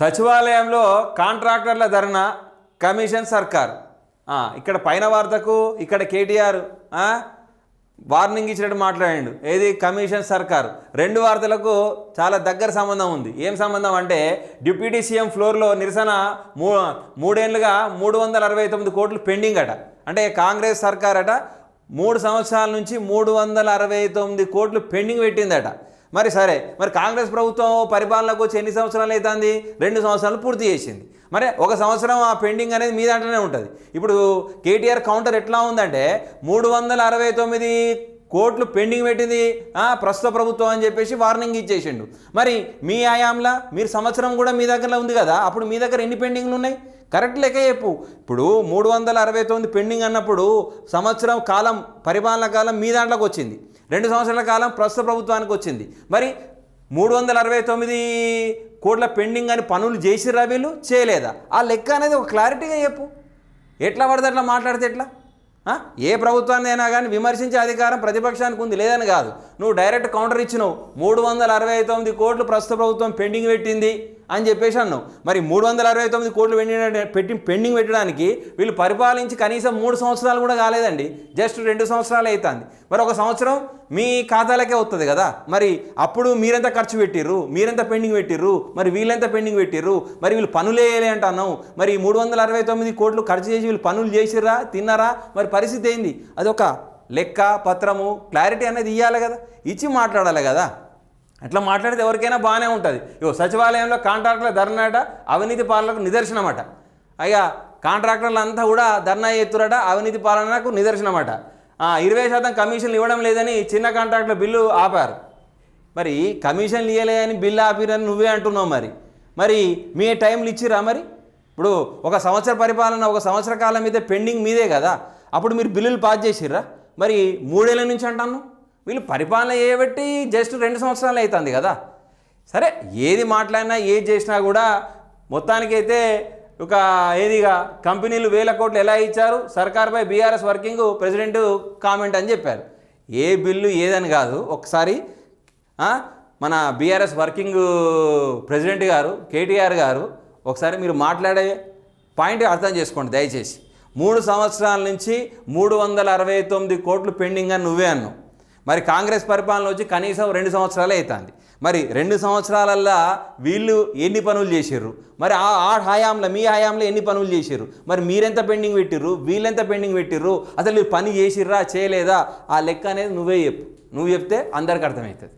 సచివాలయంలో కాంట్రాక్టర్ల ధర్నా కమిషన్ సర్కార్. ఇక్కడ పైన వార్తకు ఇక్కడ కేటీఆర్ వార్నింగ్ ఇచ్చినట్టు మాట్లాడాడు. ఏది? కమిషన్ సర్కార్. రెండు వార్తలకు చాలా దగ్గర సంబంధం ఉంది. ఏం సంబంధం అంటే డిప్యూటీ సీఎం ఫ్లోర్లో నిరసన మూ మూడేళ్ళుగా మూడు వందల అరవై తొమ్మిది కోట్లు పెండింగ్ అట అంటే కాంగ్రెస్ సర్కార్ అట మూడు సంవత్సరాల నుంచి మూడు వందల అరవై తొమ్మిది కోట్లు పెండింగ్ పెట్టిందట. మరి సరే మరి కాంగ్రెస్ ప్రభుత్వం పరిపాలనకు వచ్చి ఎన్ని సంవత్సరాలు అవుతుంది? రెండు సంవత్సరాలు పూర్తి చేసింది. మరి ఒక సంవత్సరం ఆ పెండింగ్ అనేది మీ దాంట్లోనే ఉంటుంది. ఇప్పుడు కేటీఆర్ కౌంటర్ ఎట్లా ఉందంటే మూడు వందల అరవై తొమ్మిది కోట్లు పెండింగ్ పెట్టింది ప్రస్తుత ప్రభుత్వం అని చెప్పేసి వార్నింగ్ ఇచ్చేసిండు. మరి మీ ఆయాంలా మీరు సంవత్సరం కూడా మీ దగ్గరలో ఉంది కదా అప్పుడు మీ దగ్గర ఎన్ని పెండింగ్లు ఉన్నాయి? కరెక్ట్ లెక్క చెప్పు. ఇప్పుడు మూడు వందల అరవై తొమ్మిది పెండింగ్ అన్నప్పుడు సంవత్సరం కాలం పరిపాలన కాలం మీ దాంట్లోకి వచ్చింది. రెండు సంవత్సరాల కాలం ప్రస్తుత ప్రభుత్వానికి వచ్చింది. మరి మూడు వందల అరవై తొమ్మిది కోట్ల పెండింగ్ అని పనులు చేసిరా వీళ్ళు? చేయలేదా? ఆ లెక్క అనేది ఒక క్లారిటీగా చెప్పు. ఎట్లా పడితే అట్లా మాట్లాడితే ఎట్లా? ఏ ప్రభుత్వాన్ని అయినా కానీ విమర్శించే అధికారం ప్రతిపక్షానికి ఉంది లేదని కాదు. నువ్వు డైరెక్ట్ కౌంటర్ ఇచ్చినావు. మూడు వందల అరవై తొమ్మిది కోట్లు ప్రస్తుత ప్రభుత్వం పెండింగ్ పెట్టింది. అని చెప్పేసి అన్నావు. మరి మూడు వందల అరవై తొమ్మిది కోట్లు పెట్టి పెండింగ్ పెట్టడానికి వీళ్ళు పరిపాలించి కనీసం మూడు సంవత్సరాలు కూడా కాలేదండి. జస్ట్ రెండు సంవత్సరాలు అవుతుంది మరి ఒక సంవత్సరం మీ ఖాతాలకే వస్తుంది కదా. మరి అప్పుడు మీరెంత ఖర్చు పెట్టిర్రు? మీరెంత పెండింగ్ పెట్టిర్రు? మరి వీళ్ళెంత పెండింగ్ పెట్టిర్రు? మరి వీళ్ళు పనులు వేయలే అంటున్నావు మరి మూడు వందల అరవై తొమ్మిది కోట్లు ఖర్చు చేసి వీళ్ళు పనులు చేసిర్రా? తిన్నారా? మరి పరిస్థితి ఏంది? అదొక లెక్క పత్రము క్లారిటీ అనేది ఇవ్వాలి కదా. ఇచ్చి మాట్లాడాలి కదా. అట్లా మాట్లాడితే ఎవరికైనా బాగానే ఉంటుంది. ఇగో సచివాలయంలో కాంట్రాక్టర్ల ధర్నాట అవినీతి పాలనకు నిదర్శనమట. అయ్యా కాంట్రాక్టర్లు అంతా కూడా ధర్నా ఎత్తురట అవినీతి పాలనకు నిదర్శనమట. ఆ, ఇరవై శాతం కమిషన్లు ఇవ్వడం లేదని చిన్న కాంట్రాక్టుల బిల్లు ఆపారు. మరి కమిషన్లు ఇవ్వలేదని బిల్లు ఆపిరని నువ్వే అంటున్నావు మరి. మరి మీ టైంలు ఇచ్చిరా మరి? ఇప్పుడు ఒక సంవత్సర పరిపాలన ఒక సంవత్సర కాలం మీద పెండింగ్ మీదే కదా. అప్పుడు మీరు బిల్లులు పాస్ చేసిర్రా? మరి మూడేళ్ళ నుంచి అంటాను వీళ్ళు పరిపాలన చేయబట్టి జస్ట్ రెండు సంవత్సరాలు అవుతుంది కదా. సరే ఏది మాట్లాడినా ఏది చేసినా కూడా మొత్తానికైతే ఒక ఏదిగా కంపెనీలు వేల కోట్లు ఎలా ఇచ్చారు? సర్కార్పై బీఆర్ఎస్ వర్కింగ్ ప్రెసిడెంట్ కామెంట్ అని చెప్పారు. ఏ బిల్లు ఏదని కాదు. ఒకసారి మన బీఆర్ఎస్ వర్కింగ్ ప్రెసిడెంట్ గారు కేటీఆర్ గారు ఒకసారి మీరు మాట్లాడే పాయింట్ అర్థం చేసుకోండి దయచేసి. మూడు సంవత్సరాల నుంచి మూడు వందల అరవై తొమ్మిది కోట్లు పెండింగ్ అని నువ్వే అన్నావు. మరి కాంగ్రెస్ పరిపాలన వచ్చి కనీసం రెండు సంవత్సరాలే అవుతుంది. మరి రెండు సంవత్సరాలల్లా వీళ్ళు ఎన్ని పనులు చేసారు మరి ఆ ఆ హయాంలో మీ హయాంలో ఎన్ని పనులు చేసారు మరి మీరెంత పెండింగ్ పెట్టిర్రు? వీళ్ళెంత పెండింగ్ పెట్టిర్రు? అసలు పని చేసిర్రా చేయలేదా? ఆ లెక్క అనేది నువ్వే చెప్పు. నువ్వు చెప్తే అందరికి అర్థమవుతుంది.